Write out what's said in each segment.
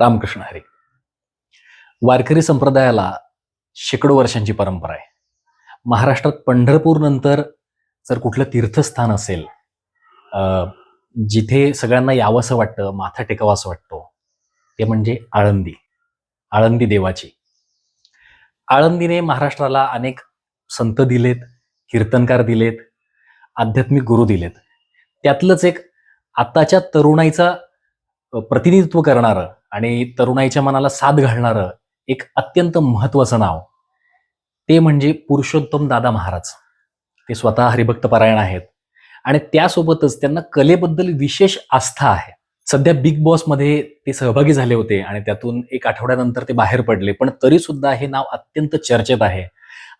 रामकृष्ण हरी. वारकरी संप्रदायाला शेकडो वर्षांची परंपरा आहे. महाराष्ट्रात पंढरपूर नंतर जर कुठलं तीर्थस्थान असेल जिथे सगळ्यांना यावंसं वाटतं माथा टेकावासं वाटतो ते म्हणजे आळंदी आळंदी देवाची. आळंदीने महाराष्ट्राला अनेक संत दिलेत कीर्तनकार दिलेत आध्यात्मिक गुरु दिलेत. त्यातलंच एक आताच्या तरुणाईचा प्रतिनिधित्व करणारं आणि तरुणाईच्या मनाला साथ घालणारं एक अत्यंत महत्वाचं नाव. ते म्हणजे पुरुषोत्तम दादा महाराज. ते स्वतः हरिभक्त परायण आहेत. आणि त्यासोबतच त्यांना कलेबद्दल विशेष आस्था आहे. सध्या बिग बॉसमध्ये ते सहभागी झाले होते आणि त्यातून एक आठवड्यानंतर ते बाहेर पडले. पण तरी सुद्धा हे नाव अत्यंत चर्चेत आहे.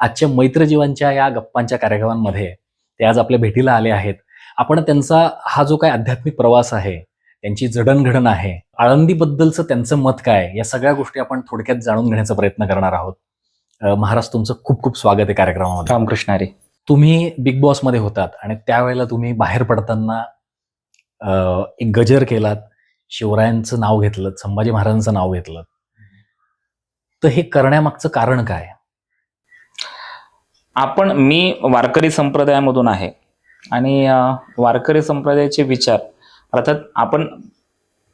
आजच्या मैत्रजीवांच्या या गप्पांच्या कार्यक्रमांमध्ये ते आज आपल्या भेटीला आले आहेत. आपण त्यांचा हा जो काय आध्यात्मिक प्रवास आहे त्यांची जडणघडण आहे. आळंदीबद्दलचं त्यांचं मत काय? या सगळ्या गोष्टी आपण थोडक्यात जाणून घेण्याचा प्रयत्न करणार आहोत. महाराज तुमचं खूप खूप स्वागत आहे कार्यक्रमामध्ये. रामकृष्ण हरी. तुम्ही बिग बॉसमध्ये होतात आणि त्यावेळेला तुम्ही बाहेर पडताना एक गजर केलात शिवरायांचं नाव घेतलं संभाजी महाराजांचं नाव घेतलं तर हे करण्यामागचं कारण काय? आपण मी वारकरी संप्रदायामधून आहे आणि वारकरी संप्रदायाचे विचार अर्थात आपण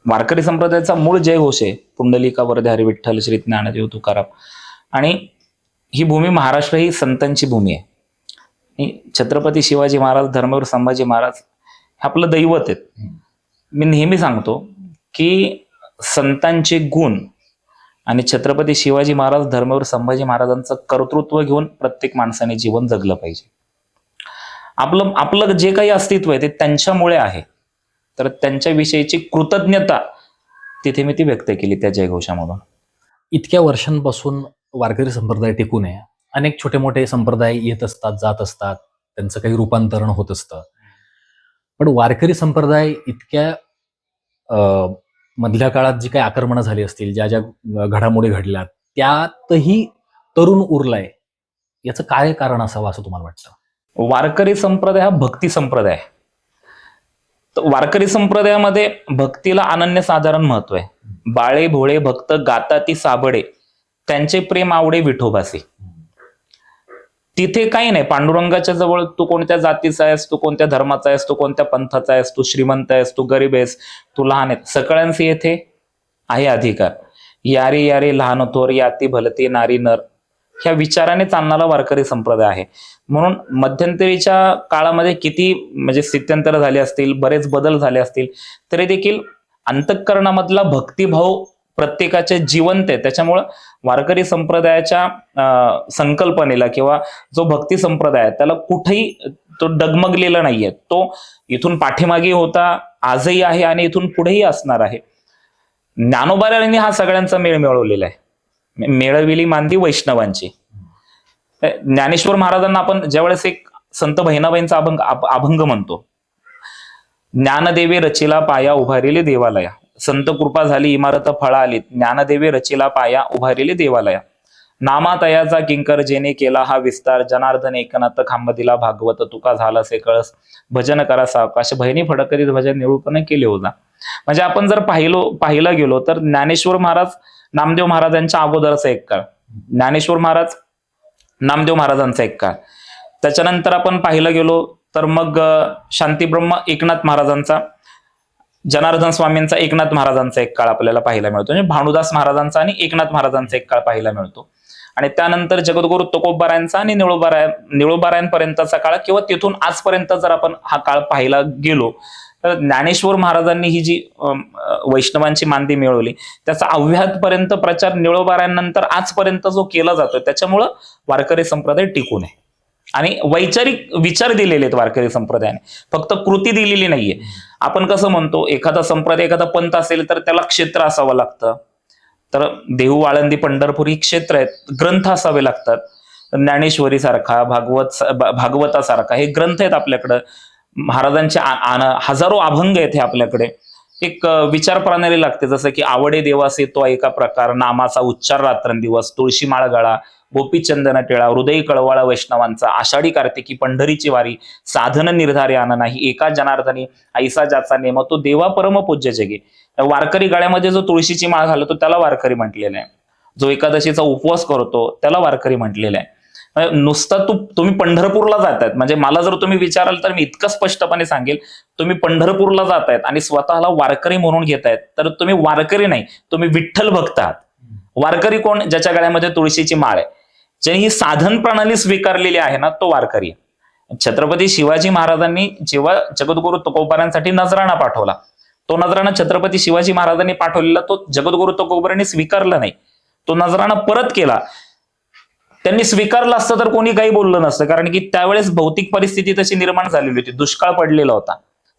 वारकरी संप्रदायाचा मूळ जय घोष आहे. पुंडलिका वर्धे हरिविठ्ठल श्री ज्ञानदेव तुकाराम. आणि ही भूमी महाराष्ट्र ही संतांची भूमी आहे. छत्रपती शिवाजी महाराज धर्मवीर संभाजी महाराज हे आपलं दैवत आहेत. मी नेहमी सांगतो की संतांचे गुण आणि छत्रपती शिवाजी महाराज धर्मवीर संभाजी महाराजांचं कर्तृत्व घेऊन प्रत्येक माणसाने जीवन जगलं पाहिजे. आपलं आपलं जे काही अस्तित्व आहे ते त्यांच्यामुळे आहे. तर त्यांच्याविषयीची कृतज्ञता तिथे मी ती व्यक्त केली त्या जयघोषामधून. इतक्या वर्षांपासून वारकरी संप्रदाय टिकून आहे. अनेक छोटे मोठे संप्रदाय येत असतात जात असतात. त्यांचं काही रूपांतरण होत असतं. पण वारकरी संप्रदाय इतक्या मधल्या काळात जी काही आक्रमणं झाली असतील ज्या ज्या घडामोडी घडल्या त्यातही तरुण उरलाय. याचं काय कारण असावं असं तुम्हाला वाटतं? वारकरी संप्रदाय हा भक्ती संप्रदाय आहे. तर वारकरी संप्रदायामध्ये भक्तीला अनन्य साधारण महत्त्व आहे. बाळे भोळे भक्त गाता ती साबडे त्यांचे प्रेम आवडे विठोबासी तिथे काही नाही. पांडुरंगाच्या जवळ तू कोणत्या जातीचा आहेस तू कोणत्या धर्माचा आहेस तू कोणत्या पंथाचा आहेस तू श्रीमंत आहेस तू गरीब आहेस तू लहान आहे सगळ्यांचे येथे आहे अधिकार. यारी यारी लहान थोर याती भलती नारी नर. ह्या विचाराने चालणारा वारकरी संप्रदाय आहे. म्हणून मध्यंतरीच्या काळामध्ये किती म्हणजे स्थित्यंतर झाले असतील बरेच बदल झाले असतील तरी देखील अंतःकरणामधला भक्तिभाव प्रत्येकाचे जिवंत आहे. त्याच्यामुळं वारकरी संप्रदायाच्या संकल्पनेला किंवा जो भक्ती संप्रदाय आहे त्याला कुठेही तो डगमगलेला नाहीये. तो इथून पाठीमागे होता आजही आहे आणि इथून पुढेही असणार आहे. ज्ञानोबाऱ्यांनी हा सगळ्यांचा मेळ मिळवलेला आहे. मिळविली मानती वैष्णवांची. ज्ञानेश्वर महाराजांना आपण ज्यावेळेस एक संत बहिणाबाईंचा अभंग अभंग म्हणतो ज्ञानदेवे रचिला पाया उभारिले देवालया. संत कृपा झाली इमारत फळा आली ज्ञानदेवे रचिला पाया उभारिले देवालया. नामातयाचा किंकर जेने केला हा विस्तार जनार्दन एकनाथ खांब दिला भागवत तुका झाला से कळस. भजन करा सावकाश बहिणी फडकरीत भजन निरूपण केले होता म्हणजे आपण जर पाहिलो पाहिलं गेलो तर ज्ञानेश्वर महाराज नामदेव महाराजांच्या अगोदरचा एक काळ. ज्ञानेश्वर महाराज नामदेव महाराजांचा एक काळ. त्याच्यानंतर आपण पाहिलं गेलो तर मग शांतीब्रह्म एकनाथ महाराजांचा जनार्दन स्वामींचा एकनाथ महाराजांचा एक काळ आपल्याला पाहायला मिळतो. म्हणजे भानुदास महाराजांचा आणि एकनाथ महाराजांचा एक काळ पाहायला मिळतो. आणि त्यानंतर जगद्गुरु तुकोबारायांचा आणि निळोबाराय निळोबारायांपर्यंतचा काळ किंवा तिथून आजपर्यंत जर आपण हा काळ पाहायला गेलो तर ज्ञानेश्वर महाराजांनी ही जी वैष्णवांची मानदी मिळवली त्याचा अव्याहतपर्यंत प्रचार निळोबारायांनंतर आजपर्यंत जो केला जातोय त्याच्यामुळं वारकरी संप्रदाय टिकून आहे. आणि वैचारिक विचार दिलेले आहेत वारकरी संप्रदायाने. फक्त कृती दिलेली नाहीये. आपण कसं म्हणतो एखादा संप्रदाय एखादा पंथ असेल तर त्याला क्षेत्र असावं लागतं. तर देहू आळंदी पंढरपूर ही क्षेत्र आहेत ग्रंथ असावे लागतात. ज्ञानेश्वरी सारखा भागवत भागवतासारखा हे ग्रंथ आहेत आपल्याकडं. महाराजांचे हजारो अभंग आहेत आपल्याकडे. एक विचार प्रणाली लागते जसं की आवडे देवासे तो एका प्रकार नामाचा उच्चार रात्रंदिवस तुळशी माळ गळा गोपीचंदन टिळा हृदय कळवाळा वैष्णवांचा आषाढी कार्तिकी पंढरीची वारी साधन निर्धारे आण नाही एका जनार्दनी ऐसा ज्याचा नेम तो देवा परम पूज्य जगे. वारकरी गळ्यामध्ये जो तुळशीची माळ घालतो त्याला वारकरी म्हटलेला आहे. जो एकादशीचा उपवास करतो त्याला वारकरी म्हटलेला आहे. नुसतं तू तुम्ही पंढरपूरला जातायत. म्हणजे मला जर तुम्ही विचाराल तर मी इतकं स्पष्टपणे सांगेल. तुम्ही पंढरपूरला जातायत आणि स्वतःला वारकरी म्हणून घेतायत तर तुम्ही वारकरी नाही तुम्ही विठ्ठल भक्त आहात. वारकरी कोण? ज्याच्या गळ्यामध्ये तुळशीची माळ आहे. ज्यांनी ही साधन प्रणाली स्वीकारलेली आहे ना तो वारकरी छत्रपती शिवाजी महाराजांनी जेव्हा जगद्गुरु तुकोबारांसाठी नजराणा पाठवला तो नजराणा छत्रपती शिवाजी महाराजांनी पाठवलेला तो जगद्गुरु तुकोबारांनी स्वीकारला नाही. तो नजराणा परत केला. त्यांनी स्वीकारलं असतं तर कोणी काही बोललं नसतं. कारण की त्यावेळेस भौतिक परिस्थिती तशी निर्माण झालेली होती. दुष्काळ पडलेला होता.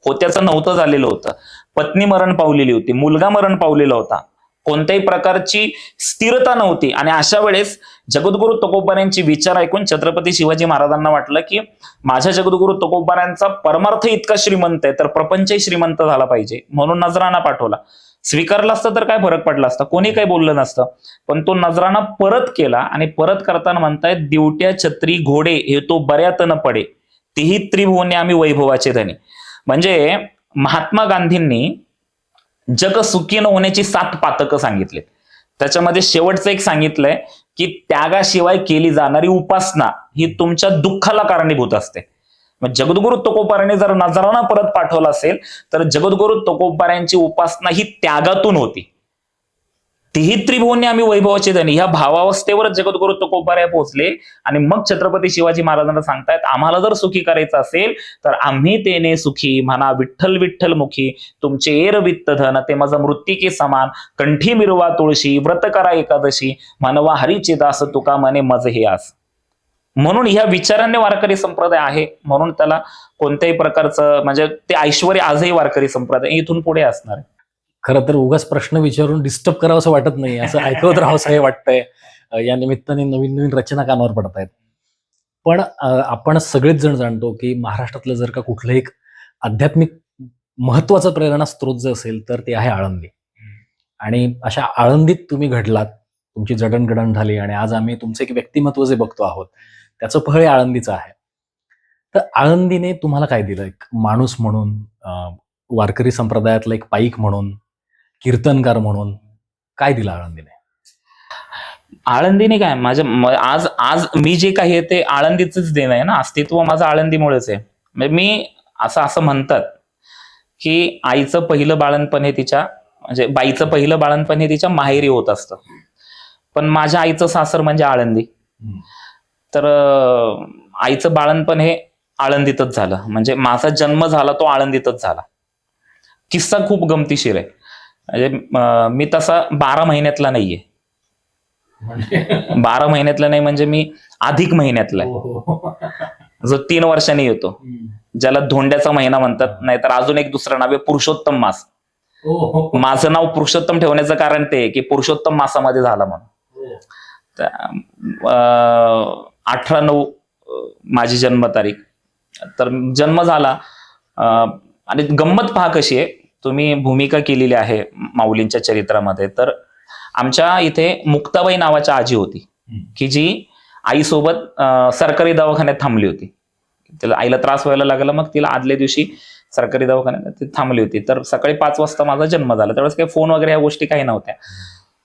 होत्याचं नव्हतं झालेलं होतं. पत्नी मरण पावलेली होती. मुलगा मरण पावलेला होता. कोणत्याही प्रकारची स्थिरता नव्हती. आणि अशा वेळेस जगद्गुरु तुकोबारांची विचार ऐकून छत्रपती शिवाजी महाराजांना वाटलं की माझ्या जगद्गुरु तुकोबारांचा परमार्थ इतका श्रीमंत आहे तर प्रपंचही श्रीमंत झाला पाहिजे. म्हणून नजराना पाठवला. स्वीकारला असतं तर काय फरक पडला असता? कोणी काही बोललं नसतं. पण तो नजराणा परत केला आणि परत करताना म्हणतायत दिवट्या छत्री घोडे हे तो बऱ्यात न पडे. तेही त्रिभुवने आम्ही वैभवाचे धनी. म्हणजे महात्मा गांधींनी जग सुखी न होण्याची सात पातकं सांगितले त्याच्यामध्ये शेवटचं एक सांगितलंय की त्यागाशिवाय केली जाणारी उपासना ही तुमच्या दुःखाला कारणीभूत असते. मग जगद्गुरु तुकोबारांनी जर नजराणा परत पाठवला असेल तर जगद्गुरु तुकोबारांची उपासना ही त्यागातून होती. तीही त्रिभुवने आम्ही वैभवाचे धनी. ह्या भावावस्थेवर जगद्गुरु तुकोबाराय पोहोचले. आणि मग छत्रपती शिवाजी महाराजांना सांगतायत आम्हाला जर सुखी करायचं असेल तर आम्ही तेने सुखी. म्हणा विठ्ठल विठ्ठल मुखी तुमचे एर वित्त धन ते माझं मृत्तिके समान. कंठी मिरवा तुळशी व्रत करा एकादशी. मानवा हरिचे दास तुका मने मज हे आस. म्हणून ह्या विचारांनी वारकरी संप्रदाय आहे. म्हणून त्याला कोणत्याही प्रकारचं म्हणजे ते ऐश्वर आजही वारकरी संप्रदाय इथून पुढे असणार आहे. खरं तर उगाच प्रश्न विचारून डिस्टर्ब करावं असं वाटत नाही. असं ऐकवत राहावं असं हे वाटतंय. या निमित्ताने नवीन नवीन रचना कानावर पडत आहेत पण आपण सगळेच जण जाणतो की महाराष्ट्रातलं जर का कुठलं एक आध्यात्मिक महत्वाचं प्रेरणा स्त्रोत जर असेल तर ते आहे आळंदी. आणि अशा आळंदीत तुम्ही घडलात तुमची जडणघडण झाली आणि आज आम्ही तुमचं एक व्यक्तिमत्व जे बघतो आहोत त्याचं फळ आळंदीचं आहे. तर आळंदीने तुम्हाला काय दिलं? एक माणूस म्हणून वारकरी संप्रदायातला एक पाईक म्हणून कीर्तनकार म्हणून काय दिलं आळंदीने? आळंदीने काय? माझ्या आज आज मी जे काही आहे ते आळंदीच देणं आहे ना? अस्तित्व माझं आळंदीमुळेच आहे. म्हणजे मी असं असं म्हणतात की आईचं पहिलं बाळणपण हे तिच्या म्हणजे बाईचं पहिलं बाळणपण हे तिच्या माहेरी होत असतं. पण माझ्या आईचं सासर म्हणजे आळंदी. तर आईचं बाळणपण हे आळंदीतच झालं. म्हणजे माझा जन्म झाला तो आळंदीतच झाला. किस्सा खूप गमतीशीर आहे. म्हणजे मी तसा बारा महिन्यातला नाहीये. बारा महिन्यातला नाही म्हणजे मी अधिक महिन्यातला आहे. जो तीन वर्षांनी येतो. ज्याला धोंड्याचा महिना म्हणतात नाहीतर अजून एक दुसरं नाव आहे पुरुषोत्तम मास. माझं नाव पुरुषोत्तम ठेवण्याचं कारण ते आहे की पुरुषोत्तम मासामध्ये झाला म्हणून. अठरा नऊ माझी जन्मतारीख. तर जन्म झाला. आणि गंमत पहा कशी आहे. तुम्ही भूमिका केलेली आहे माऊलींच्या चरित्रामध्ये. तर आमच्या इथे मुक्ताबाई नावाच्या आजी होती की जी आईसोबत सरकारी दवाखान्यात थांबली होती. तिला आईला त्रास व्हायला लागला मग तिला आदल्या दिवशी सरकारी दवाखान्यात ती थांबली होती. तर सकाळी पाच वाजता माझा जन्म झाला. त्यावेळेस काही फोन वगैरे ह्या गोष्टी काही नव्हत्या.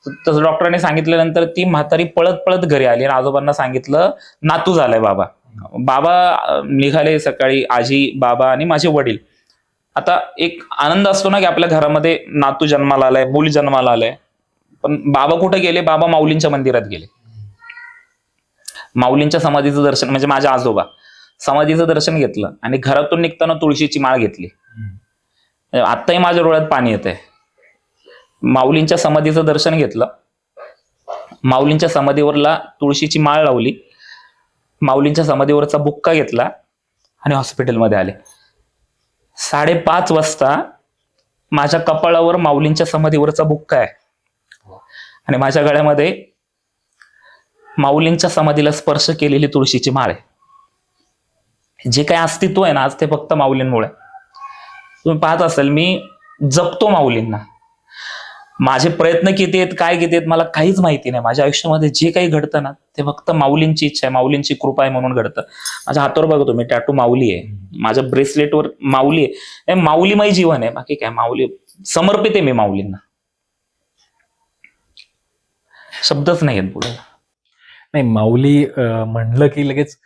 तसं डॉक्टरांनी सांगितल्यानंतर ती म्हातारी पळत पळत घरी आली आणि आजोबांना सांगितलं नातू झालाय बाबा. बाबा निघाले सकाळी आजी बाबा आणि माझे वडील. आता एक आनंद असतो ना की आपल्या घरामध्ये नातू जन्माला आलाय मूल जन्माला आलाय. पण बाबा कुठे गेले? बाबा माऊलींच्या मंदिरात गेले. माऊलींच्या समाधीचं दर्शन म्हणजे माझ्या आजोबा समाधीचं दर्शन घेतलं आणि घरातून निघताना तुळशीची माळ घेतली. आत्ताही माझ्या डोळ्यात पाणी येत आहे माऊलींच्या समाधीचं दर्शन घेतलं. माऊलींच्या समाधीवरला तुळशीची माळ लावली. माऊलींच्या समाधीवरचा बुक्का घेतला आणि हॉस्पिटलमध्ये आले. साडेपाच वाजता माझ्या कपाळावर माऊलींच्या समाधीवरचा बुक्का आहे. आणि माझ्या गळ्यामध्ये माऊलींच्या समाधीला स्पर्श केलेली तुळशीची माळ आहे. जे काही अस्तित्व आहे ना आज ते फक्त माऊलींमुळे. तुम्ही पाहत असाल मी जपतो माऊलींना. माझे प्रयत्न किती आहेत काय किती आहेत मला काहीच माहिती नाही. माझ्या आयुष्यामध्ये जे काही घडतं ना ते फक्त माऊलींची इच्छा आहे माऊलींची कृपा आहे म्हणून घडतं. माझ्या हातावर बघतो मी टॅटू माऊली आहे. माझ्या ब्रेसलेटवर माऊली आहे. माऊलीमय जीवन आहे. बाकी काय माऊली समर्पित आहे मी माऊलींना. शब्दच नाही आहेत पुढे. नाही माऊली म्हणलं की लगेच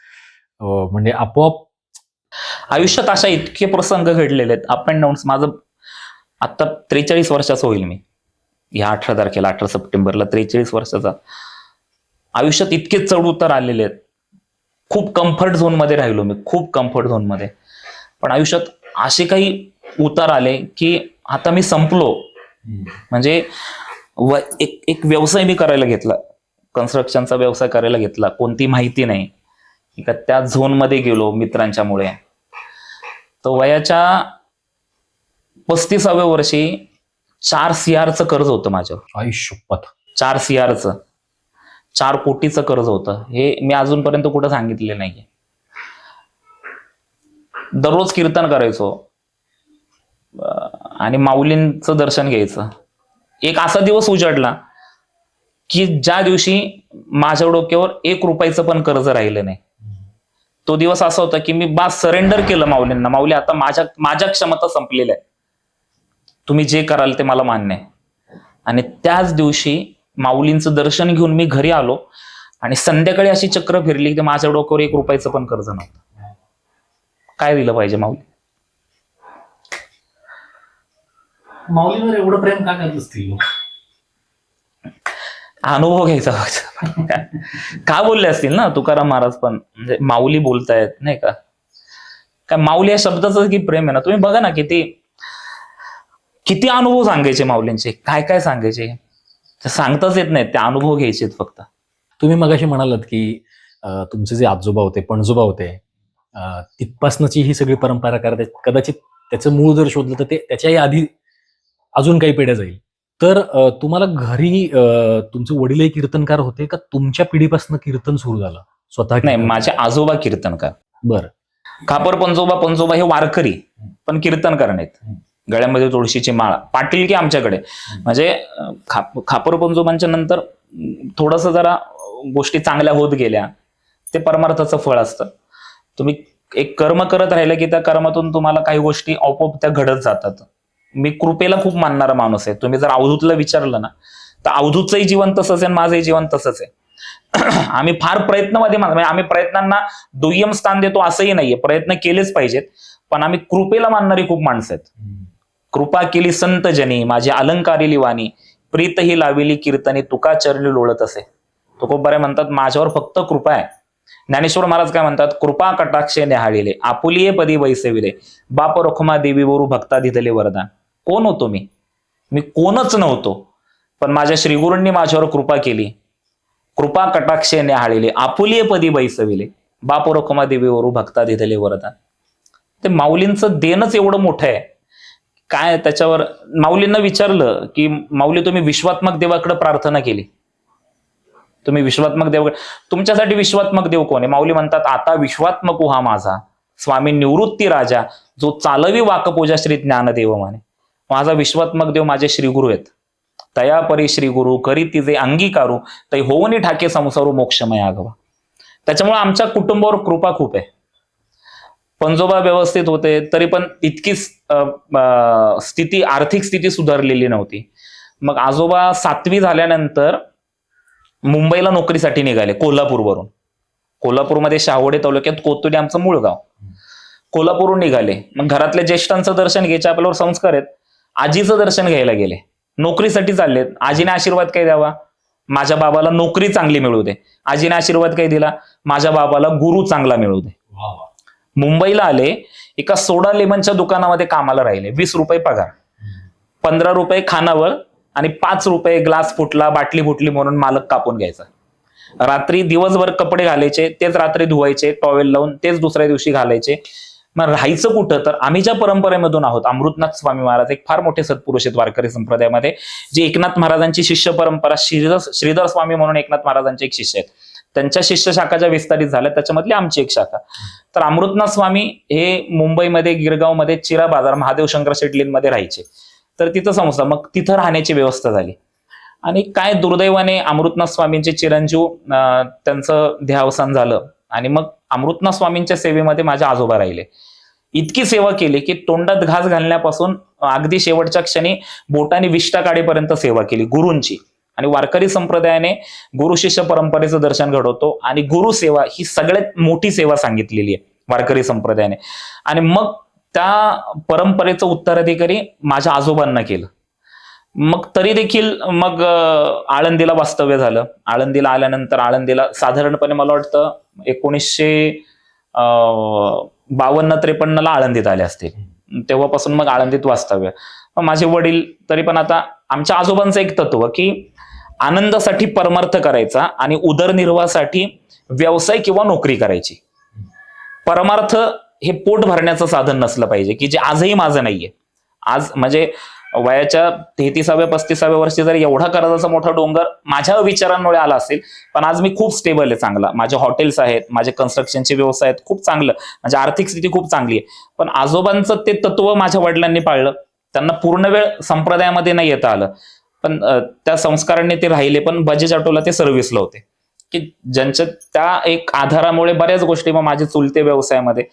म्हणजे आपोआप आयुष्यात अशा इतके प्रसंग घडलेले आहेत. अप अँड डाऊन्स माझं आता त्रेचाळीस वर्षाचं होईल मी. ह्या अठरा तारखेला अठरा सप्टेंबरला त्रेचाळीस वर्षाचा. आयुष्यात इतके चढ उतार आलेले आहेत. खूप कम्फर्ट झोनमध्ये राहिलो मी खूप कम्फर्ट झोनमध्ये पण आयुष्यात असे काही उतार आले की आता मी संपलो. म्हणजे व एक एक व्यवसाय मी करायला घेतला. कन्स्ट्रक्शनचा व्यवसाय करायला घेतला. कोणती माहिती नाही. एका त्या झोनमध्ये गेलो मित्रांच्यामुळे. तर वयाच्या पस्तीसाव्या वर्षी चार सीआरचं कर्ज होतं माझ्यावर. आयुष्यपत चार सीआरचं. चार कोटीचं कर्ज होतं. हे मी अजूनपर्यंत कुठं सांगितलेलं नाहीये. दररोज कीर्तन करायचो. आणि माऊलींचं दर्शन घ्यायचं. एक असा दिवस उजाडला की ज्या दिवशी माझ्या डोक्यावर एक रुपयाचं पण कर्ज राहिलं नाही. तो दिवस असा होता की मी बा सरेंडर केलं माऊलींना. माऊली आता माझ्या माझ्या क्षमता संपलेल्या आहे तुम्ही जे कराल ते मला मान्य आहे. आणि त्याच दिवशी माऊलींचं दर्शन घेऊन मी घरी आलो आणि संध्याकाळी अशी चक्र फिरली की माझ्या डोक्यावर एक रुपयाचं पण कर्ज नव्हतं. काय दिलं पाहिजे माऊली? माऊलीवर एवढं प्रेम का करत असतील? अनुभव घ्यायचा. का बोलले असतील ना तुकाराम महाराज पण? म्हणजे माऊली बोलतायत नाही का? काय माऊली या शब्दाचं की प्रेम आहे ना? तुम्ही बघा ना किती किती अनुभव सांगायचे माऊलींचे? काय काय सांगायचे? सांगताच येत नाहीत ते अनुभव घ्यायचे फक्त. तुम्ही मगाशी म्हणालात की तुमचे जे आजोबा होते पणजोबा होते तिथपासनची ही सगळी परंपरा करते कदाचित त्याचं मूळ जर शोधलं तर ते त्याच्याही आधी अजून काही पिढ्या जाईल. तर तुम्हाला घरी तुमचे वडीलही कीर्तनकार होते का तुमच्या पिढीपासून कीर्तन सुरू झालं? स्वतः नाही? माझे आजोबा कीर्तनकार. बरं. खापर पंजोबा पंजोबा हे वारकरी पण कीर्तनकार नाहीत. गळ्यामध्ये तुळशीची माळ पाटील की आमच्याकडे? म्हणजे खाप खापर पंजोबांच्या नंतर थोडस जरा गोष्टी चांगल्या होत गेल्या ते परमार्थाचं फळ असतं. तुम्ही एक कर्म करत राहिलं की त्या कर्मातून तुम्हाला काही गोष्टी आपोआप त्या घडत जातात. मी कृपेला खूप मानणारा माणूस आहे. तुम्ही जर अवधूतला विचारलं ना तर अवधूतचंही जीवन तसंच आहे आणि माझंही जीवन तसंच आहे. आम्ही फार प्रयत्नमध्ये मान- म्हणजे आम्ही प्रयत्नांना दुय्यम स्थान देतो असंही नाहीये. प्रयत्न केलेच पाहिजेत. पण आम्ही कृपेला मानणारी खूप माणसं आहेत. कृपा केली संत जनी माझी अलंकारिली वाणी. प्रीत ही लाविली कीर्तनी तुका चरणी लोळत असे. तुकोबारे म्हणतात माझ्यावर फक्त कृपा आहे. ज्ञानेश्वर महाराज काय म्हणतात कृपा कटाक्षे न्याहाळिले आपुलिये पदी वैसेविले. बाप रखुमा देवी वरू भक्ता दिधले वरदान. कोण होतो मी? मी कोणच नव्हतो. पण माझ्या श्रीगुरूंनी माझ्यावर कृपा केली. कृपा कटाक्षे न्याहाळिले आपुलिये पदी बैसविले बाप रखुमा देवीवरू भक्ता दिधले वरदान. ते माऊलींचं देणच एवढं मोठं आहे. काय त्याच्यावर माऊलींना विचारलं की माऊली तुम्ही विश्वात्मक देवाकडे प्रार्थना केली. तुम्ही विश्वात्मक देव तुमच्यासाठी विश्वात्मक देव कोण आहे? माऊली म्हणतात आता विश्वात्मक हा माझा स्वामी निवृत्ती राजा जो चालवी वाकपूजा श्री ज्ञानदेव माने माझा विश्वात्मक देव माझे श्रीगुरु आहेत. तया परी श्रीगुरु करी तिचे अंगीकारू तै होऊनी ठाके संसारू मोक्षमय आगवा. त्याच्यामुळे आमच्या कुटुंबावर कृपा खूप आहे. पंजोबा व्यवस्थित होते तरी पण इतकीच स्थिती आर्थिक स्थिती सुधारलेली नव्हती. मग आजोबा सातवी झाल्यानंतर मुंबईला नोकरीसाठी निघाले कोल्हापूरवरून. कोल्हापूरमध्ये शाहोडे तालुक्यात कोतुडी आमचं मूळ गाव. कोल्हापूरहून निघाले. मग घरातल्या ज्येष्ठांचं दर्शन घ्यायचे आपल्यावर संस्कार आहेत. आजीचं दर्शन घ्यायला गेले. नोकरीसाठी चाललेत. आजीने आशीर्वाद काय द्यावा? माझ्या बाबाला नोकरी चांगली मिळू दे. आजीने आशीर्वाद काय दिला? माझ्या बाबाला गुरु चांगला मिळू दे. मुंबईला आले एका सोडा लेमनच्या दुकानामध्ये कामाला राहिले. वीस रुपये पगार. पंधरा रुपये खानावळ आणि पाच रुपये ग्लास फुटला बाटली फुटली म्हणून मालक कापून घ्यायचा. रात्री दिवसभर कपडे घालायचे तेच रात्री धुवायचे टॉवेल लावून तेच दुसऱ्या दिवशी घालायचे. मग राहायचं कुठं? तर आम्ही ज्या परंपरेमधून आहोत अमृतनाथ स्वामी महाराज एक फार मोठे सत्पुरुष आहेत वारकरी संप्रदायामध्ये जे एकनाथ महाराजांची शिष्य परंपरा श्रीधर श्रीधर स्वामी म्हणून एकनाथ महाराजांचे एक शिष्य आहेत. त्यांच्या शिष्य शाखा ज्या विस्तारित झाल्या त्याच्यामधली आमची एक शाखा. तर अमृतनाथ स्वामी हे मुंबईमध्ये गिरगावमध्ये चिरा बाजार महादेव शंकर शेटलींमध्ये राहायचे. तर तिथं संस्था मग तिथं राहण्याची व्यवस्था झाली. आणि काय दुर्दैवाने अमृतनाथ स्वामींचे चिरंजीव त्यांचं देहावसान झालं. आणि मग अमृतनाथ स्वामींच्या सेवेमध्ये माझे आजोबा राहिले. इतकी सेवा केली की तोंडात घास घालण्यापासून अगदी शेवटच्या क्षणी बोटाने विष्टा काढेपर्यंत सेवा केली गुरूंची. आणि वारकरी संप्रदायाने गुरु शिष्य परंपरेचं दर्शन घडवतो आणि गुरु सेवा ही सगळ्यात मोठी सेवा सांगितलेली आहे वारकरी संप्रदायाने. आणि मग त्या परंपरेचं उत्तराधिकारी माझ्या आजोबांना केलं. मग तरी देखील मग आळंदीला वास्तव्य झालं. आळंदीला आल्यानंतर आळंदीला साधारणपणे मला वाटतं एकोणीसशे बावन्न त्रेपन्नला आळंदीत आले असतील तेव्हापासून मग आळंदीत वास्तव्य. मग माझे वडील तरी पण आता आमच्या आजोबांचं एक तत्व की आनंदासाठी परमार्थ करायचा आणि उदरनिर्वाहासाठी व्यवसाय किंवा नोकरी करायची. परमार्थ हे पोट भरण्याचं साधन नसलं पाहिजे की जे आजही माझं नाहीये. आज म्हणजे वयाच्या तेहतीसाव्या पस्तीसाव्या वर्षी जर एवढा कर्जाचा मोठा डोंगर माझ्या विचारांमुळे आला असेल पण आज मी खूप स्टेबल आहे चांगला. माझे हॉटेल्स आहेत माझे कन्स्ट्रक्शनचे व्यवसाय आहेत खूप चांगलं. माझी आर्थिक स्थिती खूप चांगली आहे. पण आजोबांचं ते तत्व माझ्या वडिलांनी पाळलं. त्यांना पूर्ण वेळ संप्रदायामध्ये नाही येता आलं. पण त्या संस्काराने ते राहिले पण बजेट ऑटोला ते सर्व्हिसला होते. की ज्यांच्या त्या एक आधारामुळे बऱ्याच गोष्टी मग माझे चुलते व्यवसायामध्ये.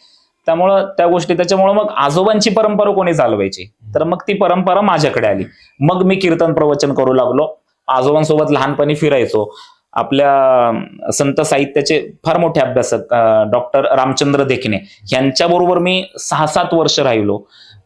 त्यामुळं त्या गोष्टी त्याच्यामुळे मग आजोबांची परंपरा कोणी चालवायची? तर मग ती परंपरा माझ्याकडे आली. मग मी कीर्तन प्रवचन करू लागलो. आजोबांसोबत लहानपणी फिरायचो. आपल्या संत साहित्याचे फार मोठे अभ्यासक डॉक्टर रामचंद्र देखणे यांच्याबरोबर मी सहा सात वर्ष राहिलो.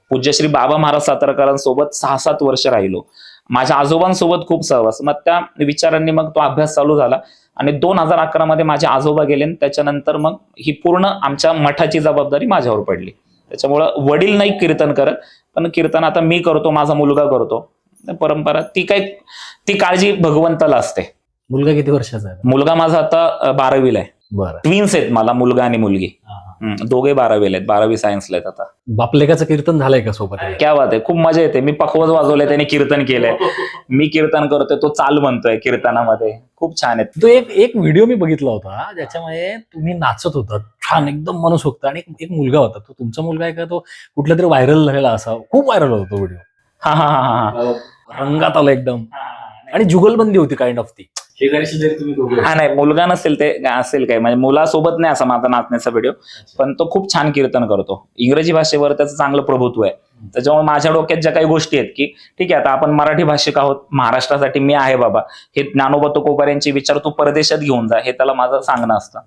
पूज्यश्री बाबा महाराज सातारकरांसोबत सहा सात वर्ष राहिलो. माझ्या आजोबांसोबत खूप सहवास. मग त्या विचारांनी मग तो अभ्यास चालू झाला. आणि दोन हजार अकरा मध्ये माझे आजोबा गेले त्याच्यानंतर मग ही पूर्ण आमच्या मठाची जबाबदारी माझ्यावर पडली. त्याच्यामुळं वडील नाही कीर्तन करत पण कीर्तन आता मी करतो माझा मुलगा करतो. परंपरा ती काय ती काळजी भगवंताला असते. मुलगा किती वर्षाचा आहे? मुलगा माझा आता बारावीला आहे. बरं. ट्विन्स आहेत मला मुलगा आणि मुलगी. दोघे बारावीला आहेत. बारावी सायन्सला आहेत आता. बापलेकाचं कीर्तन झालंय का सोबत? क्या बात आहे. खूप मजा येते. मी पखवज वाजवलंय त्याने कीर्तन केलंय. मी कीर्तन करतोय तो चाल म्हणतोय कीर्तनामध्ये. खूप छान आहे तो एक एक व्हिडिओ मी बघितला होता ज्याच्यामध्ये तुम्ही नाचत होता. छान एकदम मनसोक्त आणि एक- मुलगा होता. तो तुमचा मुलगा आहे का? तो कुठला तरी व्हायरल झालेला असा. खूप व्हायरल होता तो व्हिडिओ हा हा हा हा रंगात आला एकदम. आणि जुगलबंदी होती काइंड ऑफ ती. तुम्ही दोघे हा नाही मुलगा नसेल ते असेल काय म्हणजे मुलासोबत नाही असा माझा नाचण्याचा व्हिडिओ पण तो खूप छान कीर्तन करतो. इंग्रजी भाषेवर त्याचं चांगलं प्रभुत्व आहे. त्याच्यामुळे माझ्या डोक्यात ज्या काही गोष्टी आहेत की ठीक आहे आता आपण मराठी भाषिक आहोत. महाराष्ट्रासाठी मी आहे बाबा. हे ज्ञानोबा तुकोबार यांचे विचार तू परदेशात घेऊन जा. हे त्याला माझं सांगणं असतं.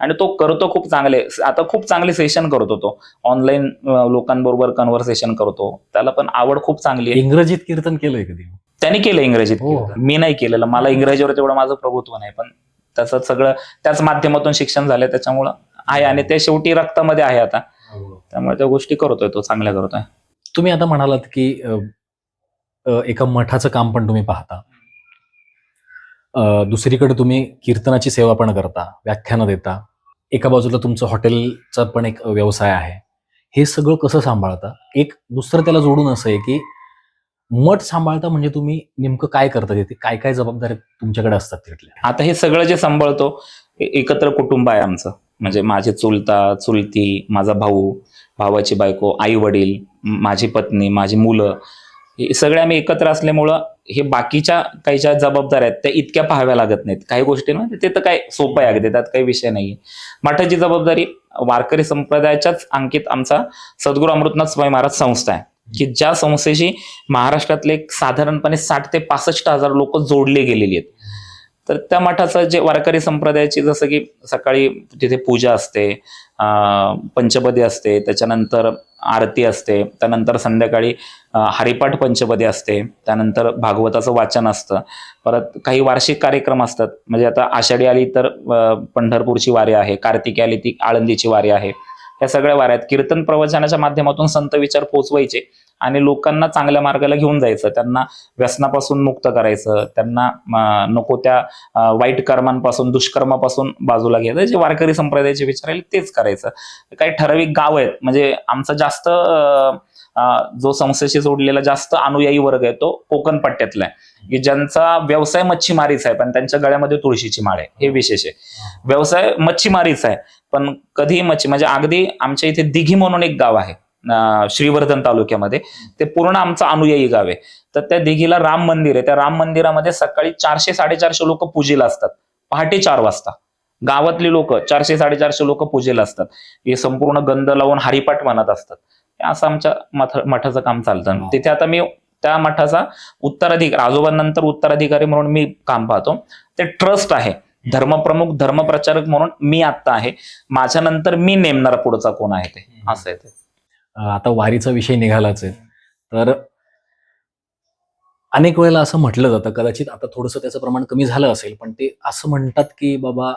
आणि तो करतो खूप चांगले आता खूप चांगले सेशन करतो तो. ऑनलाईन लोकांबरोबर कन्व्हर्सेशन करतो. त्याला पण आवड खूप चांगली आहे. इंग्रजीत कीर्तन केलंय कधी? त्यांनी केलं इंग्रजीत हो. मी नाही केलेलं. मला इंग्रजीवर तेवढं माझं प्रभुत्व नाही. पण त्याचं सगळं त्याच माध्यमातून शिक्षण झालं त्याच्यामुळं आहे आणि ते शेवटी रक्तामध्ये आहे आता. त्यामुळे त्या गोष्टी करतोय तो चांगल्या करतोय. तुम्ही आता म्हणालात की अ, अ, एका मठाचं काम पण तुम्ही पाहता. अ, दुसरीकडे तुम्ही कीर्तनाची सेवा पण करता व्याख्यानं देता. एका बाजूला तुमचं हॉटेलचा पण एक व्यवसाय आहे. हे सगळं कसं सांभाळता? एक दुसरं त्याला जोडून असं आहे की मठ सांभाळता म्हणजे तुम्ही नेमकं काय करता तिथे? काय काय जबाबदाऱ्या तुमच्याकडे असतात तिथल्या? आता हे सगळं जे सांभाळतो एकत्र कुटुंब आहे आमचं. म्हणजे माझे चुलता चुलती माझा भाऊ भावाची बायको आई वडील माझी पत्नी माझी मुलं हे सगळे आम्ही एकत्र असल्यामुळं हे बाकीच्या काही ज्या जबाबदाऱ्या आहेत त्या इतक्या पाहाव्या लागत नाहीत. काही गोष्टी ना ते तर काय सोपं आहे अगदी त्यात काही विषय नाही मठाची जबाबदारी वारकरी संप्रदायाच्याच अंकित आमचा सद्गुरू अमृतनाथ स्वामी महाराज संस्था आहे. की ज्या संस्थेशी महाराष्ट्रातले एक साधारणपणे साठ ते पासष्ट हजार लोक जोडले गेलेली आहेत. तर त्या मठाचं जे वारकरी संप्रदायाची जसं की सकाळी तिथे पूजा असते पंचपदी असते त्याच्यानंतर आरती असते त्यानंतर संध्याकाळी हरिपाठ पंचपदी असते त्यानंतर भागवताचं वाचन असतं. परत काही वार्षिक कार्यक्रम असतात. म्हणजे आता आषाढी आली तर पंढरपूरची वारी आहे कार्तिकी आली ती आळंदीची वारी आहे. या सगळ्या वाऱ्या आहेत. कीर्तन प्रवचनाच्या माध्यमातून संत विचार पोचवायचे आणि लोकांना चांगल्या मार्गाला घेऊन जायचं. त्यांना व्यसनापासून मुक्त करायचं. त्यांना नको त्या वाईट कर्मांपासून दुष्कर्मापासून बाजूला घ्यायचं. जे वारकरी संप्रदायाचे विचार आहे तेच करायचं. काही ठराविक गाव आहेत. म्हणजे आमचं जास्त जो संस्थेशी जोडलेला जास्त अनुयायी वर्ग आहे तो कोकण पट्ट्यातला आहे. की ज्यांचा व्यवसाय मच्छीमारीचा आहे पण त्यांच्या गळ्यामध्ये तुळशीची माळ आहे. हे विशेष आहे. व्यवसाय मच्छीमारीचा आहे पण कधी मच्छी म्हणजे अगदी आमच्या इथे दिघी म्हणून एक गाव आहे श्रीवर्धन तालुक्यामध्ये. ते पूर्ण आमचं अनुयायी गाव आहे. तर त्या दिघीला राम मंदिर आहे. त्या राम मंदिरामध्ये सकाळी चारशे साडेचारशे लोक पूजेला असतात. पहाटे चार वाजता. गावातली लोक चारशे साडेचारशे लोक पूजेला असतात. हे संपूर्ण गंध लावून हरिपाठ म्हणत असतात. असं आमच्या मठ मठाचं काम चालतं. हो. तिथे आता मी त्या मठाचा उत्तराधिकारी आजोबांनंतर उत्तराधिकारी म्हणून मी काम पाहतो. ते ट्रस्ट आहे. धर्मप्रमुख धर्मप्रचारक म्हणून मी आत्ता आहे. माझ्या नंतर मी नेमणारा पुढचा कोण आहे ते? असं आहे ते. आता वारीचा विषय निघालाच आहे. तर अनेक वेळेला असं म्हटलं जातं कदाचित आता थोडंसं त्याचं प्रमाण कमी झालं असेल पण ते असं म्हणतात की बाबा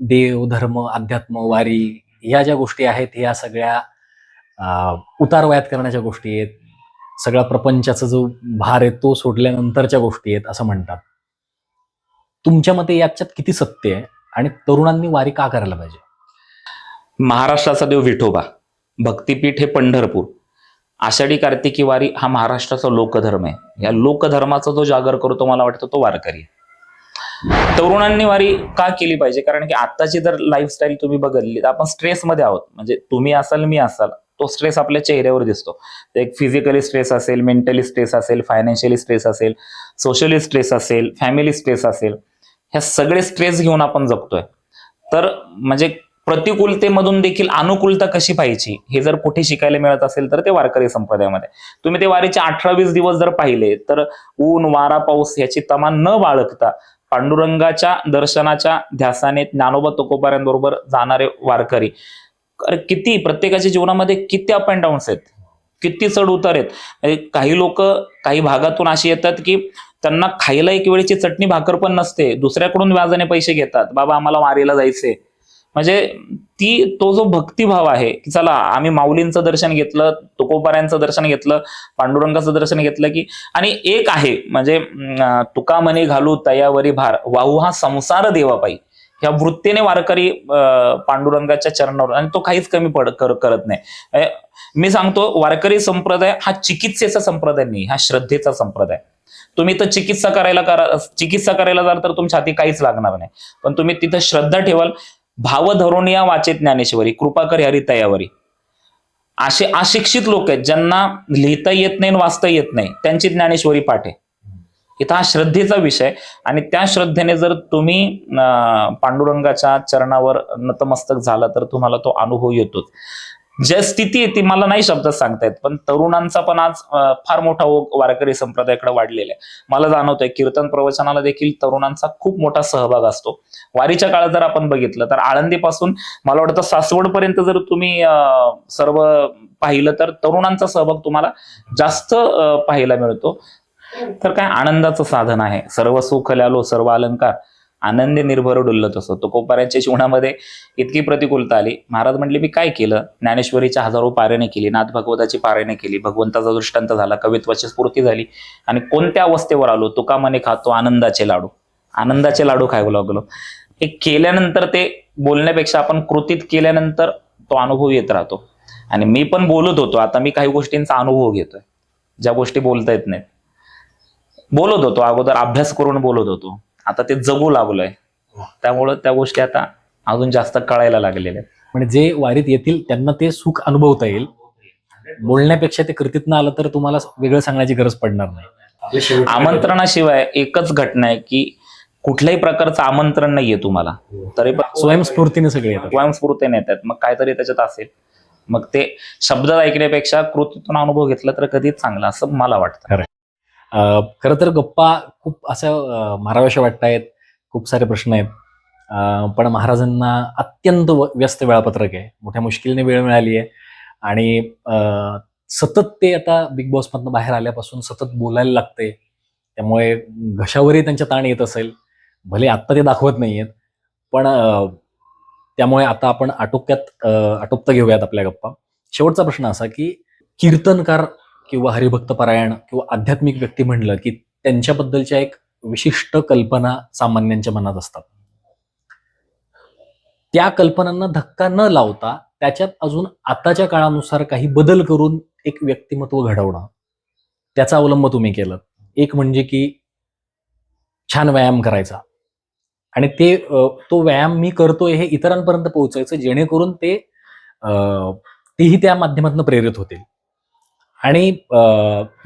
देव धर्म अध्यात्म वारी ह्या ज्या गोष्टी आहेत ह्या सगळ्या उतारवयात करण्याच्या गोष्टी आहेत. सगळा प्रपंचाचा जो भार आहे तो सोडल्यानंतरच्या गोष्टी आहेत असं म्हणतात. तुमच्या मते याच्यात किती सत्य आहे आणि तरुणांनी वारी का करायला पाहिजे? महाराष्ट्राचा देव विठोबा भक्तिपीठ हे पंढरपूर. आषाढी कार्तिकी वारी हा महाराष्ट्राचा लोकधर्म आहे. या लोकधर्माचा जो जागर करतो मला वाटतं तो वारकरी तरुणांनी वारी का केली पाहिजे? कारण की आत्ताची जर लाईफस्टाईल तुम्ही बघितली तर आपण स्ट्रेसमध्ये आहोत. म्हणजे तुम्ही असाल मी असाल. तो स्ट्रेस आपल्या चेहऱ्यावर दिसतो. एक फिजिकली स्ट्रेस असेल मेंटली स्ट्रेस असेल फायनान्शियली स्ट्रेस असेल सोशली स्ट्रेस असेल फॅमिली स्ट्रेस असेल ह्या सगळे स्ट्रेस घेऊन आपण जगतोय. तर म्हणजे प्रतिकूलतेमधून देखील अनुकूलता कशी पाहिजे हे जर कुठे शिकायला मिळत असेल तर ते वारकरी संप्रदायामध्ये. तुम्ही ते वारीचे अठरा वीस दिवस जर पाहिले तर ऊन वारा पाऊस याची तमा न बाळगता पांडुरंगाच्या दर्शनाच्या ध्यासाने ज्ञानोबा तुकोबाऱ्यांबरोबर जाणारे वारकरी अरे किती? प्रत्येकाच्या जीवनामध्ये किती अप अँड डाऊन्स आहेत? किती चढ उतार आहेत? म्हणजे काही लोक काही भागातून अशी येतात की त्यांना खायला एक वेळेची चटणी भाकर पण नसते. दुसऱ्याकडून व्याजाने पैसे घेतात. बाबा आम्हाला वारीला जायचे म्हणजे ती तो जो भक्तिभाव आहे की चला आम्ही माऊलींचं दर्शन घेतलं तुकोबाऱ्यांचं दर्शन घेतलं पांडुरंगाचं दर्शन घेतलं की आणि एक आहे म्हणजे तुका म्हणे घालू तयावरी भार वाहू हा संसार देवापायी. ह्या वृत्तीने वारकरी पांडुरंगाच्या चरणावर आणि तो काहीच कमी पड कर- करत नाही. मी सांगतो वारकरी संप्रदाय हा चिकित्सेचा संप्रदाय नाही हा श्रद्धेचा संप्रदाय. तुम्ही तर चिकित्सा करायला करा चिकित्सा करायला जाल तर तुमच्या हाती काहीच लागणार नाही. पण तुम्ही तिथं श्रद्धा ठेवाल भाव धरून या वाचे ज्ञानेश्वरी कृपा कर हरी तयावरी असे अशिक्षित लोक आहेत ज्यांना लिहिता येत नाही आणि वाचता येत नाही त्यांची ज्ञानेश्वरी पाठ. आहे इथं हा श्रद्धेचा विषय. आणि त्या श्रद्धेने जर तुम्ही पांडुरंगाच्या चरणावर नतमस्तक झाला तर तुम्हाला तो अनुभव येतोच. ज्या स्थिती आहे ती मला नाही शब्दात सांगता येत पण तरुणांचा पण आज फार मोठा ओघ वारकरी संप्रदायाकडे वाढलेला आहे. मला जाणवतंय कीर्तन प्रवचनाला देखील तरुणांचा खूप मोठा सहभाग असतो. वारीच्या काळात जर आपण बघितलं तर आळंदीपासून मला वाटतं सासवडपर्यंत जर तुम्ही सर्व पाहिलं तर तरुणांचा सहभाग तुम्हाला जास्त पाहायला मिळतो. तर काय आनंदाचं साधन आहे. सर्व सुख लालो सर्व अलंकार. आनंदी निर्भर डुलत असतो तो कोपऱ्याच्या जीवनामध्ये इतकी प्रतिकूलता आली. महाराज म्हटले मी काय केलं? ज्ञानेश्वरीच्या हजारो पारायणे केली. नाथ भगवताची पारायणे केली. भगवंताचा दृष्टांत झाला. कवित्वाची स्फूर्ती झाली. आणि कोणत्या अवस्थेवर आलो? तुका मने खातो आनंदाचे लाडू. आनंदाचे लाडू खायला लागलो. हे केल्यानंतर ते बोलण्यापेक्षा आपण कृतीत केल्यानंतर तो अनुभव येत राहतो. आणि मी पण बोलत होतो. आता मी काही गोष्टींचा अनुभव घेतोय. ज्या गोष्टी बोलता येत नाहीत. बोलत होतो अगोदर अभ्यास करून बोलत होतो. आता ते जगू लागलोय. त्यामुळं त्या गोष्टी आता अजून जास्त कळायला लागलेल्या आहेत. म्हणजे जे वारीत येतील त्यांना ते सुख अनुभवता येईल. बोलण्यापेक्षा ते कृतीत न आलं तर तुम्हाला वेगळं सांगण्याची गरज पडणार नाही. आमंत्रणाशिवाय एकच घटना आहे की कुठल्याही प्रकारचं आमंत्रण नाहीये तुम्हाला. तरी पण स्वयंस्फूर्तीने सगळे येतात. स्वयंस्फूर्तीने येतात. मग काहीतरी त्याच्यात असेल. मग ते शब्दात ऐकण्यापेक्षा कृतीतून अनुभव घेतला तर कधीच चांगला असं मला वाटतं. खरं तर गप्पा खूप असं अं, माराव्याशा वाटतायत. खूप सारे प्रश्न आहेत. पण महाराजांना अत्यंत व- व्यस्त वेळापत्रक आहे. मोठ्या मुश्किलीने वेळ मिळाली आहे. आणि सतत ते आता बिग बॉसमधनं बाहेर आल्यापासून सतत बोलायला लागते त्यामुळे घशावरही त्यांच्या ताण येत असेल. भले आत्ता ते दाखवत नाही आहेत पण त्यामुळे आता आपण आटोक्यात आटोपता घेऊयात आपल्या गप्पा. शेवटचा प्रश्न असा की कीर्तनकार किंवा हरिभक्त परायण किंवा आध्यात्मिक व्यक्ती म्हणलं की त्यांच्याबद्दलच्या एक विशिष्ट कल्पना सामान्यांच्या मनात असतात. त्या कल्पनांना धक्का न लावता त्याच्यात अजून आताच्या काळानुसार काही बदल करून एक व्यक्तिमत्व घडवणं. त्याचा अवलंब तुम्ही केलं. एक म्हणजे की छान व्यायाम करायचा. आणि ते तो व्यायाम मी करतोय हे इतरांपर्यंत पोहोचायचं जेणेकरून ते अ, तेही त्या माध्यमातून प्रेरित होतील. आणि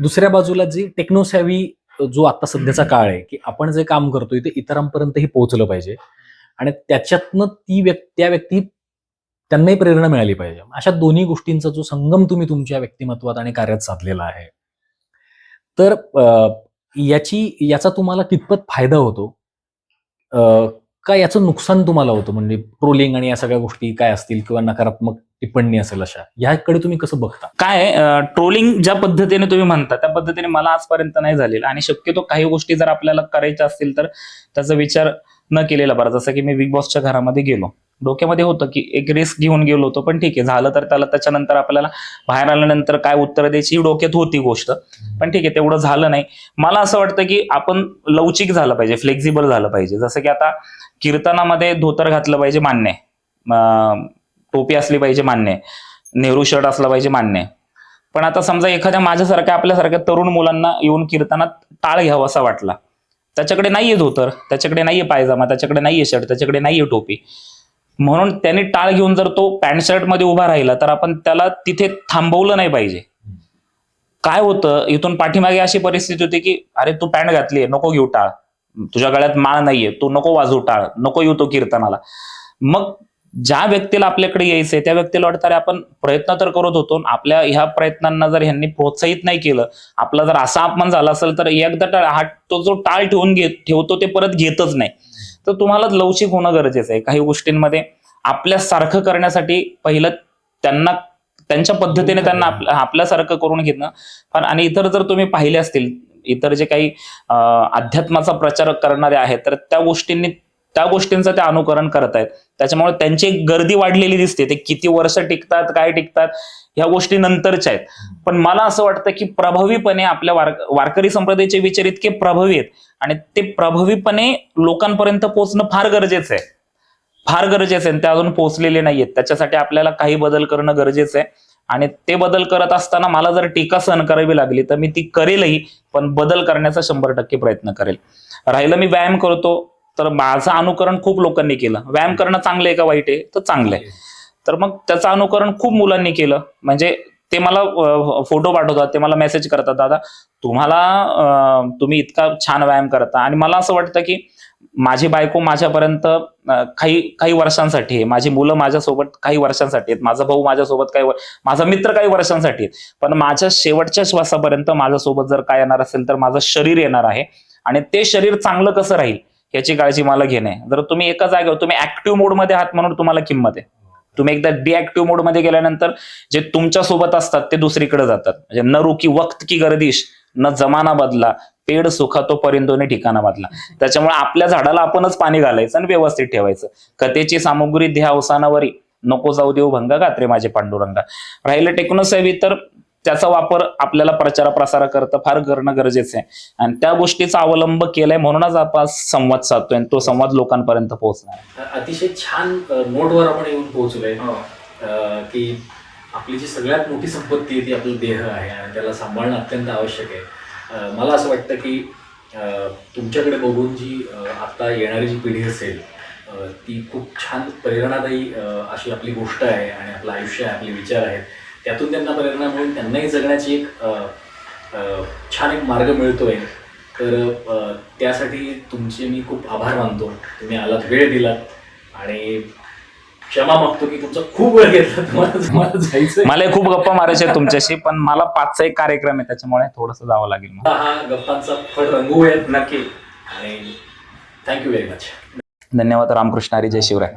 दुसऱ्या बाजूला जी टेक्नोसॅवी जो आता सध्याचा काळ आहे की आपण जे काम करतोय ते इतरांपर्यंतही पोहोचलं पाहिजे. आणि त्याच्यातनं ती व्यक्ती त्या व्यक्ती त्यांनाही प्रेरणा मिळाली पाहिजे. अशा दोन्ही गोष्टींचा जो संगम तुम्ही तुमच्या व्यक्तिमत्वात आणि कार्यात साधलेला आहे. तर याची याचा तुम्हाला कितपत फायदा होतो? का याचं नुकसान तुम्हाला होतं? म्हणजे ट्रोलिंग आणि या सगळ्या गोष्टी काय असतील किंवा नकारात्मक टिप्पणी असेल अशा याकडे तुम्ही कसं बघता? काय ट्रोलिंग ज्या पद्धतीने तुम्ही म्हणता त्या पद्धतीने मला आजपर्यंत नाही झालेलं. आणि शक्यतो काही गोष्टी जर आपल्याला करायच्या असतील तर त्याचा विचार न केलेला बरा. जसं की मी बिग बॉसच्या घरामध्ये गेलो. डोक्यामध्ये होतं की एक रिस्क घेऊन गेलो होतो पण ठीक आहे झालं तर त्याला त्याच्यानंतर आपल्याला बाहेर आल्यानंतर काय उत्तर द्यायची डोक्यात होती गोष्ट. पण ठीक आहे तेवढं झालं नाही. मला असं वाटतं की आपण लवचिक झालं पाहिजे फ्लेक्झिबल झालं पाहिजे. जसं की आता कीर्तनामध्ये धोतर घातलं पाहिजे मान्य टोपी असली पाहिजे मान्य नेहरू शर्ट असला पाहिजे मान्य पण आता समजा एखाद्या माझ्यासारख्या आपल्यासारख्या तरुण मुलांना येऊन कीर्तनात टाळ घ्यावा असा वाटला. त्याच्याकडे नाहीये धोतर त्याच्याकडे नाहीये पायजामा त्याच्याकडे नाहीये शर्ट त्याच्याकडे नाहीये टोपी. म्हणून त्याने टाळ घेऊन जर तो पॅन्ट शर्टमध्ये उभा राहिला तर आपण त्याला तिथे थांबवलं नाही पाहिजे. काय होतं इथून पाठीमागे अशी परिस्थिती होती की अरे तू पॅन्ट घातली नको घेऊ टाळ. तुझ्या गळ्यात माळ नाहीये तू नको वाजू टाळ नको येऊ तो कीर्तनाला. मग ज्या व्यक्तीला आपल्याकडे यायचंय त्या व्यक्तीला वाटतं अरे आपण प्रयत्न तर करत होतो आपल्या ह्या प्रयत्नांना जर ह्यांनी प्रोत्साहित नाही केलं आपला जर असा अपमान झाला असेल तर एकदा टाळ हा तो जो टाळ ठेवून घेत ठेवतो ते परत घेतच नाही. तर तुम्हाला लवचिक होणं गरजेचं आहे. काही गोष्टींमध्ये आपल्यासारखं करण्यासाठी पहिलं त्यांना त्यांच्या पद्धतीने त्यांना आपल्या- आपल्यासारखं करून घेणं. पण आणि इतर जर तुम्ही पाहिले असतील इतर जे काही अध्यात्माचा प्रचार करणारे आहेत तर त्या गोष्टींनी त्या गोष्टींचं ते अनुकरण करतायत त्याच्यामुळे त्यांची गर्दी वाढलेली दिसते. ते किती वर्ष टिकतात काय टिकतात ह्या गोष्टी नंतरच्या आहेत. पण मला असं वाटतं की प्रभावीपणे आपल्या वार वारकरी संप्रदायाचे विचार इतके प्रभावी आहेत. आणि ते प्रभावीपणे लोकांपर्यंत पोहोचणं फार गरजेचं आहे. फार गरजेचं आहे. ते अजून पोहोचलेले नाहीयेत त्याच्यासाठी आपल्याला काही बदल करणं गरजेचं आहे. आणि ते बदल करत असताना मला जर टीका सहन करावी लागली तर मी ती करेलही. पण बदल करण्याचा शंभर टक्के प्रयत्न करेल. राहिलं मी व्यायाम करतो. तर माझं अनुकरण खूप लोकांनी केलं. व्यायाम करणं चांगलं आहे का वाईट आहे? तर चांगलं आहे. तर मग त्याचं अनुकरण खूप मुलांनी केलं. म्हणजे ते मला फोटो पाठवतात ते मला मेसेज करतात दादा तुम्हाला तुम्ही इतका छान व्यायाम करता. आणि मला असं वाटतं की माझी बायको माझ्यापर्यंत काही काही वर्षांसाठी आहे. माझी मुलं माझ्यासोबत काही वर्षांसाठी आहेत. माझा भाऊ माझ्यासोबत काही माझा मित्र काही वर्षांसाठी आहेत. पण माझ्या शेवटच्या श्वासापर्यंत माझ्यासोबत जर काय येणार असेल तर माझं शरीर येणार आहे. आणि ते शरीर चांगलं कसं राहील? याची काळजी मला घेणे. जर तुम्ही एका जागेवर तुम्ही ऍक्टिव्ह मोडमध्ये आहात म्हणून तुम्हाला किंमत आहे. तुम्ही एकदा डिऍक्टिव्ह मोडमध्ये गेल्यानंतर जे तुमच्यासोबत असतात ते दुसरीकडे जातात. म्हणजे न रुकी वक्त की गर्दीश न जमाना बदला पेड सुखा तो परिंदोने ठिकाणा बदला. त्याच्यामुळे आपल्या झाडाला आपणच पाणी घालायचं आणि व्यवस्थित ठेवायचं. कथेची सामुग्री ध्या अवसानावरी नको जाऊ देऊ भंगा गात्रे माझे पांडुरंगा. राहिलं टेक्नोसेवी तर त्याचा वापर आपल्याला प्रचार प्रसार करतं फार करणं गरजेचं आहे. आणि त्या गोष्टीचा अवलंब केलाय म्हणूनच आपण संवाद साधतोय आणि तो संवाद लोकांपर्यंत पोहोचणार अतिशय छान नोटवर आपण येऊन पोहोचलोय. अं, की आपली जी सगळ्यात मोठी संपत्ती आहे ती आपलं देह आहे आणि त्याला सांभाळणं अत्यंत आवश्यक आहे. मला असं वाटतं की तुमच्याकडे बघून जी आता येणारी जी पिढी असेल ती खूप छान प्रेरणादायी अशी आपली गोष्ट आहे आणि आपलं आयुष्य आहे आपले विचार आहेत. त्यातून त्यांना प्रेरणा मिळून त्यांनाही जगण्याची एक छान एक मार्ग मिळतोय. तर त्यासाठी तुमचे मी खूप आभार मानतो. तुम्ही आलात वेळ दिलात आणि क्षमा मागतो की तुमचा खूप वेळ घेतला. तुम्हाला जायचं मला खूप गप्पा मारायचे आहेत तुमच्याशी पण मला पाचचा एक कार्यक्रम आहे त्याच्यामुळे थोडस जावं लागेल मला. हा गप्पांचा फळ रंगवूयात नक्की. आणि थँक्यू व्हेरी मच धन्यवाद रामकृष्ण हरी जय शिवराय.